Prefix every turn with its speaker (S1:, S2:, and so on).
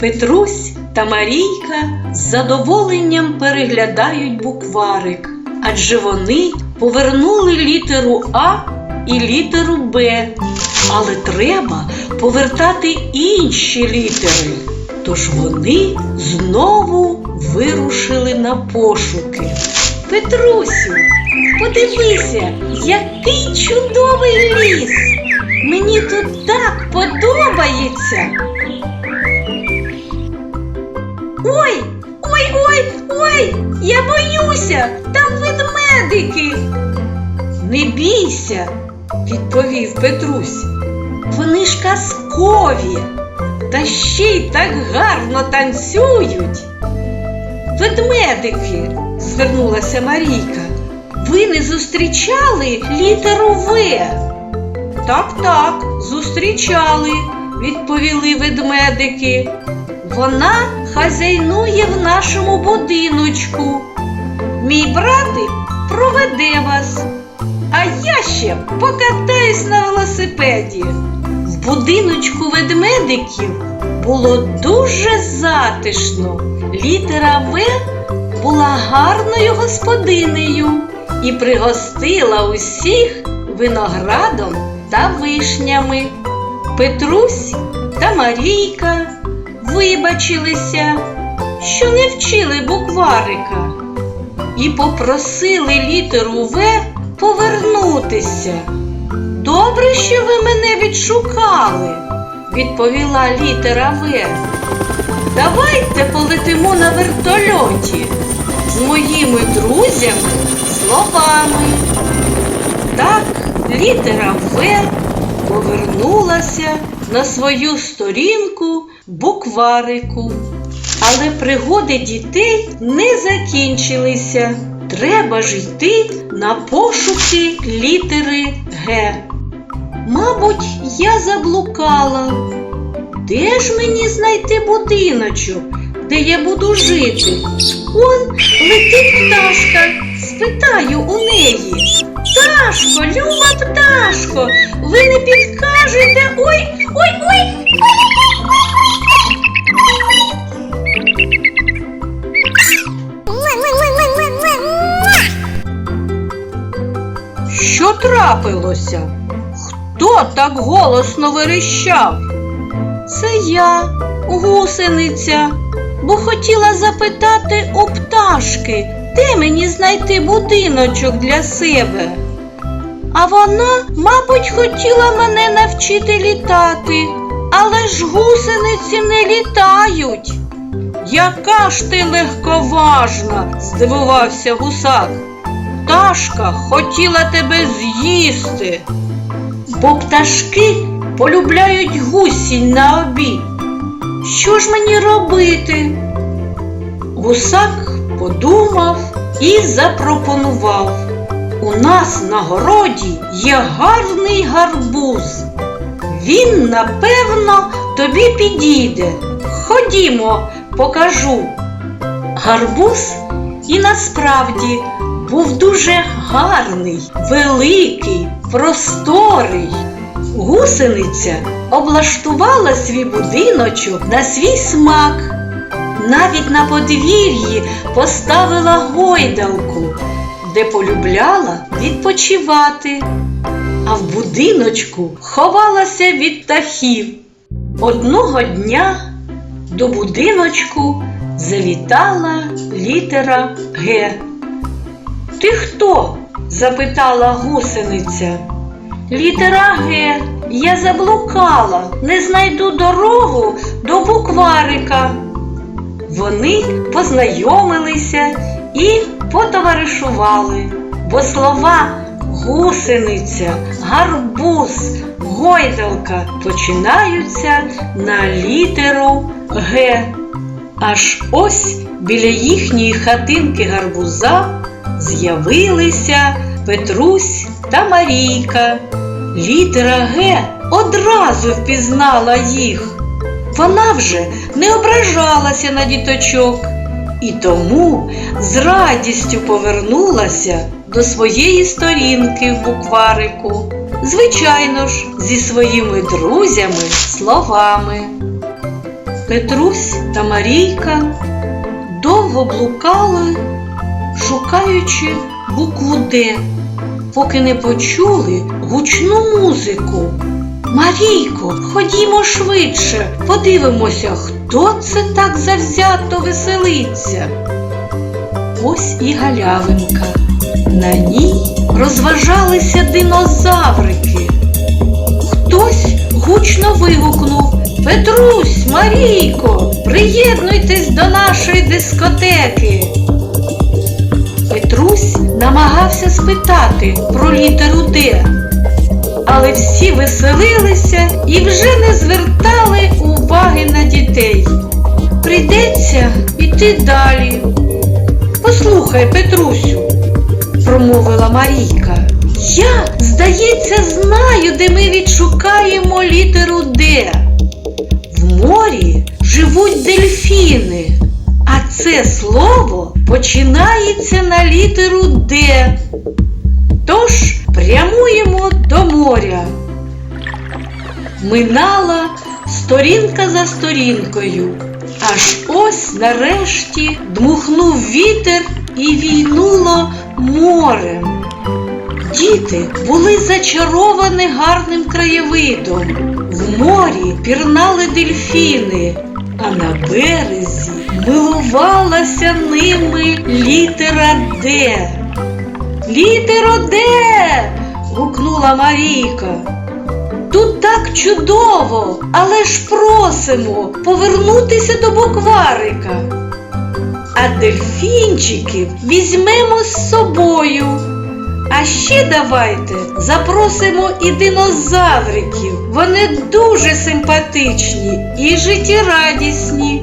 S1: Петрусь та Марійка з задоволенням переглядають букварик, адже вони повернули літеру А і літеру Б. Але треба повертати інші літери. Тож вони знову вирушили на пошуки. Петрусю, подивися, який чудовий ліс! Мені тут так подобається. Я боюся, там ведмедики. Не бійся, відповів Петрусь. Вони ж казкові, та ще й так гарно танцюють. Ведмедики, звернулася Марійка. Ви не зустрічали літеру В? Так, так, зустрічали, відповіли ведмедики. Вона хазяйнує в нашому будиночку. Мій братик проведе вас, а я ще покатаюсь на велосипеді. В будиночку ведмедиків було дуже затишно. Літера В була гарною господинею і пригостила усіх виноградом та вишнями. Петрусь та Марійка вибачилися, що не вчили букварика, і попросили літеру В повернутися. Добре, що ви мене відшукали, відповіла літера В. Давайте полетимо на вертольоті з моїми друзями словами. Так літера В повернулася на свою сторінку букварику. Але пригоди дітей не закінчилися. Треба ж йти на пошуки літери Г. Мабуть, я заблукала. Де ж мені знайти будиночок, де я буду жити? Он летить пташка, спитаю у неї. Пташко, люба пташко, ви не підкажете. Ой, ой, ой, так голосно верещав? Це я, гусениця, бо хотіла запитати у пташки, де мені знайти будиночок для себе. А вона, мабуть, хотіла мене навчити літати, але ж гусениці не літають. Яка ж ти легковажна, здивувався гусак. Пташка хотіла тебе з'їсти. Бо пташки полюбляють гусінь на обід. Що ж мені робити? Гусак подумав і запропонував. У нас на городі є гарний гарбуз. Він, напевно, тобі підійде. Ходімо, покажу. Гарбуз і насправді був дуже гарний, великий, просторий. Гусениця облаштувала свій будиночок на свій смак. Навіть на подвір'ї поставила гойдалку, де полюбляла відпочивати. А в будиночку ховалася від птахів. Одного дня до будиночку завітала літера Г. Ти хто? запитала гусениця. Літера Г. Я заблукала, не знайду дорогу до букварика. Вони познайомилися і потоваришували, бо слова гусениця, гарбуз, гойдалка починаються на літеру Г. Аж ось біля їхньої хатинки гарбуза з'явилися Петрусь та Марійка. Літера Г одразу впізнала їх. Вона вже не ображалася на діточок і тому з радістю повернулася до своєї сторінки в букварику. Звичайно ж, зі своїми друзями словами. Петрусь та Марійка довго блукали, шукаючи букву Д, поки не почули гучну музику. Марійко, ходімо швидше, подивимося, хто це так завзято веселиться. Ось і галявинка. На ній розважалися динозаврики. Хтось гучно вигукнув Петрусь, Марійко, приєднуйтесь до нашої дискотеки. Петрусь намагався спитати про літеру Д, але всі веселилися і вже не звертали уваги на дітей. Прийдеться іти далі. Послухай, Петрусю, промовила Марійка. Я, здається, знаю, де ми відшукаємо літеру Д. В морі живуть дельфіни, це слово починається на літеру Д. Тож прямуємо до моря. Минала сторінка за сторінкою, аж ось нарешті дмухнув вітер і війнуло морем. Діти були зачаровані гарним краєвидом. В морі пірнали дельфіни, а на березі милувалася ними літера Д. Літеро Д. гукнула Марійка. Тут так чудово, але ж просимо повернутися до букварика. А дельфінчиків візьмемо з собою. А ще давайте запросимо і динозавриків. Вони дуже симпатичні і життєрадісні.